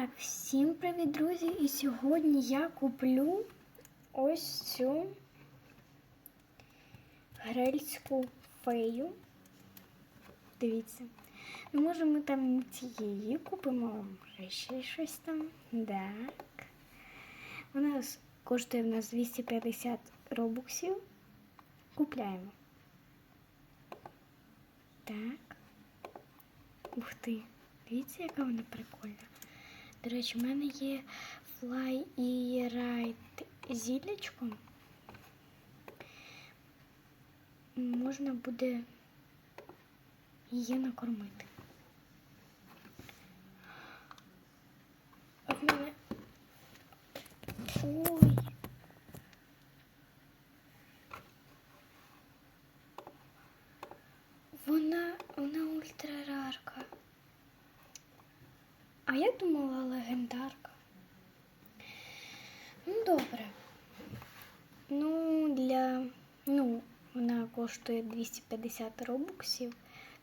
Так, всім привіт, друзі! І сьогодні я куплю ось цю грельську фею. Дивіться. Ну, може, ми там цієї купимо, може ще щось там. Так. Вона коштує в нас 250 робоксів. Купляємо. Так. Ух ти. Дивіться, яка вона прикольна. До речі, в мене є Fly і Ride зіллячко. Можна буде її накормити. А в мене. Ой. Вона, вона ультрарарка. А я думала легендарка. Ну, добре. Ну, для. Ну, вона коштує 250 робоксів,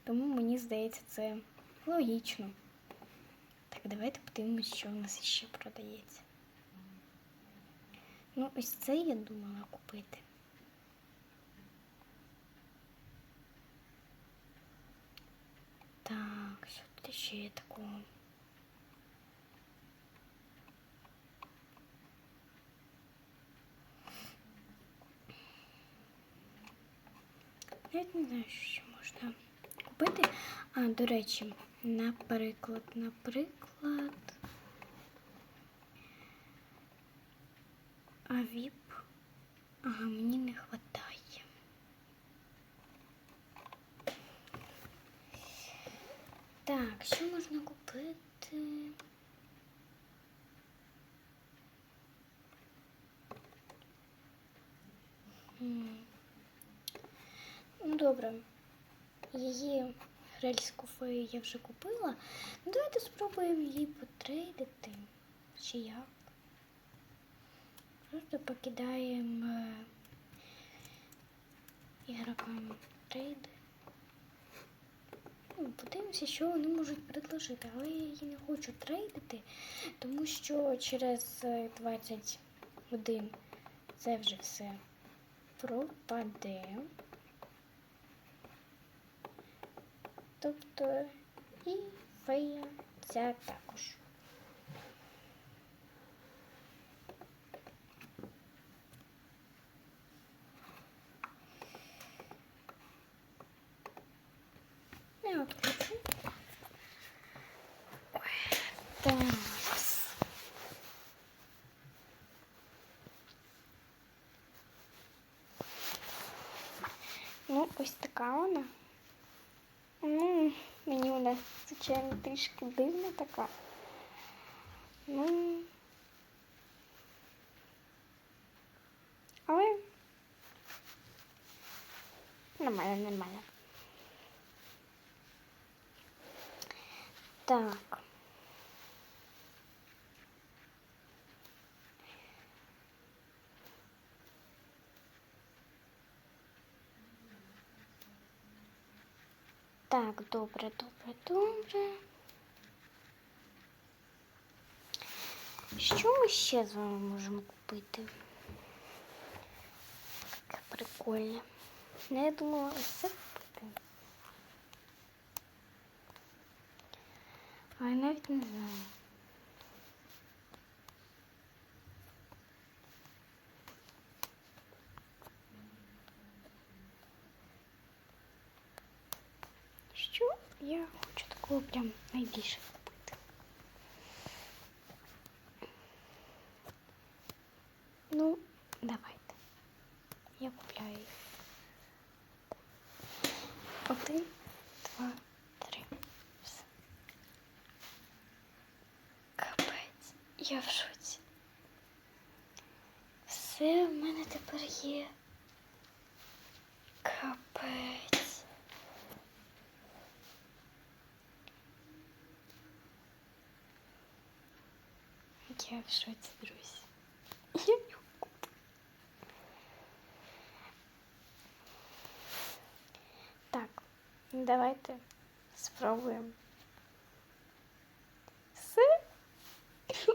тому мені здається, це логічно. Так, давайте подивимось, що у нас ще продається. Ну, ось це я думала купити. Так, що тут ще є такого? Навіть не знаю, що можна купити. А, до речі, наприклад, наприклад. А віп. Ага, мені не вистачає. Так, що можна купити? Ну, добре. Її грельську фею я вже купила. Ну, давайте спробуємо її потрейдити. Чи як? Просто покидаємо е, ігрокам трейди. Ну, Подивимося, що вони можуть предложити, але я її не хочу трейдити, тому що через е, 20 годин це вже все пропаде. Тобто і фея ця також. Я отключу. Ой, так. Ну, ось така вона. Вона, звичайно, трішки дивна така. Ну. Але нормально, нормально. Так. Так, добре, добре, добре. Що ми ще з вами можемо купити? Таке прикольне. Ну, я думала це купити. А я навіть не знаю. Що я хочу такого прям найбільше купити? Ну, давайте. Я купляю їх. Один, два, три. Капець. Я в шоці. Все в мене тепер є. Капець. Я в шоці, друзі. Я в купила. Так, давайте спробуємо. Все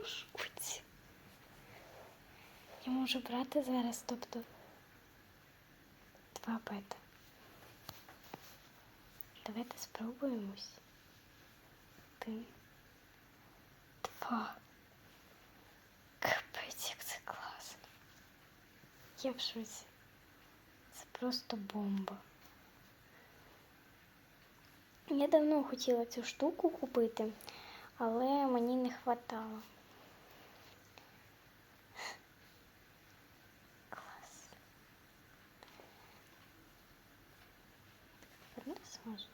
шоці. Я можу брати зараз, тобто два бета. Давайте спробуємось. Три, два. Я в шоці. Це просто бомба. Я давно хотіла цю штуку купити, але мені не хватало. Клас. Не смажу.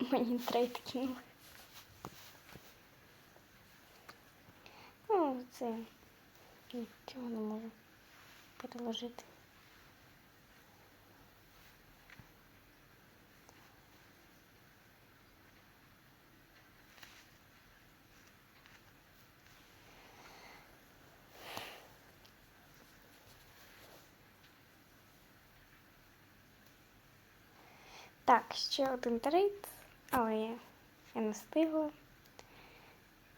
Мені трейд кинули. Ну, нічого не можу переложити. Так, ще один трейд, але я не встигла.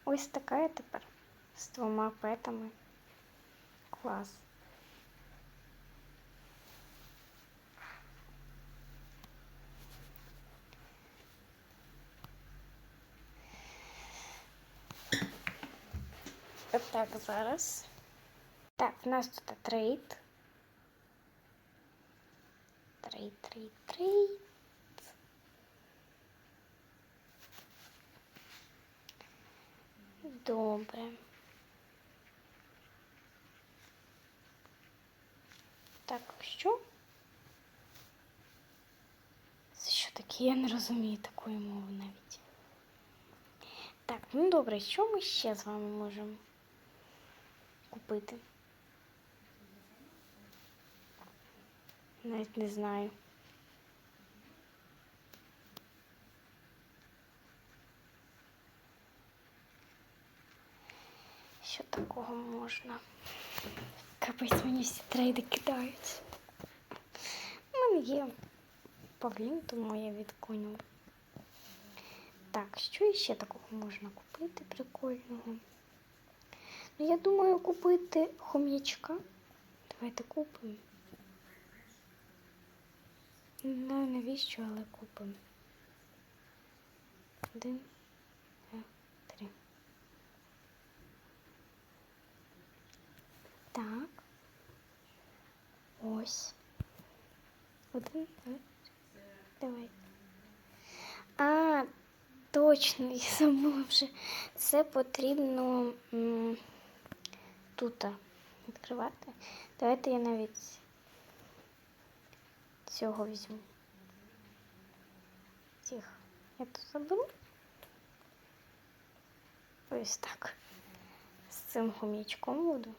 Ось така я тепер з двома петами. Клас. Так, зараз. Так, в нас тут трейд. Трейд, трейд, трейд. Добре. Так, що? Це що таке? Я не розумію такої мови навіть. Так, ну добре, що ми ще з вами можемо купити? Навіть не знаю. Що такого можна? Капець мені всі трейди кидають. У мене є павлін, тому я відклоню. Так, що ще такого можна купити прикольного? Ну, я думаю, купити хом'ячка. Давайте купимо. Знаю навіщо, але купимо. Один, два, три. Так. Ось. Один, два. Давай. А, точно, я забула вже. Це потрібно тут відкривати. Давайте я навіть цього візьму. Тихо. Я тут заберу. Ось так. З цим хом'ячком буду.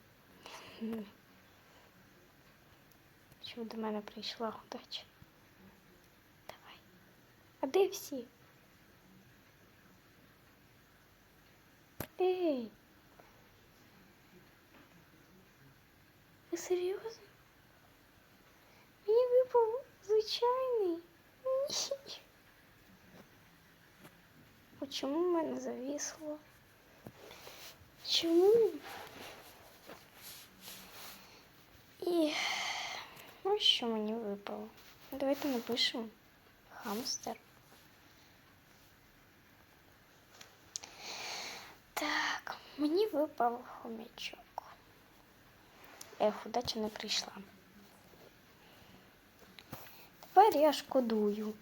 Щоб до мене прийшла удача. Давай. А де всі? Ей! Ви серйозно? Мені випав звичайний. Ні. Чому в мене завісло? Чому? І ось що мені випало. Давайте напишемо хамстер. Так, мені випав хомячок. Ех, удача не прийшла. Тепер я шкодую.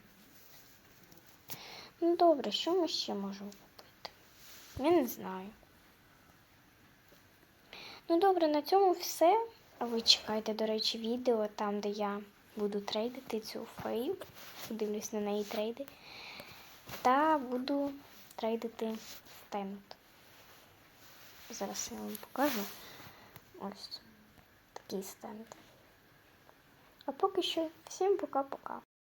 Ну добре, що ми ще можемо купити? Я не знаю. Ну добре, на цьому все. Ви чекайте, до речі, відео там, де я буду трейдити цю фею. Дивлюсь на неї трейди. Та буду трейдити стенд. Зараз я вам покажу. Ось такий стенд. А поки що всім пока-пока.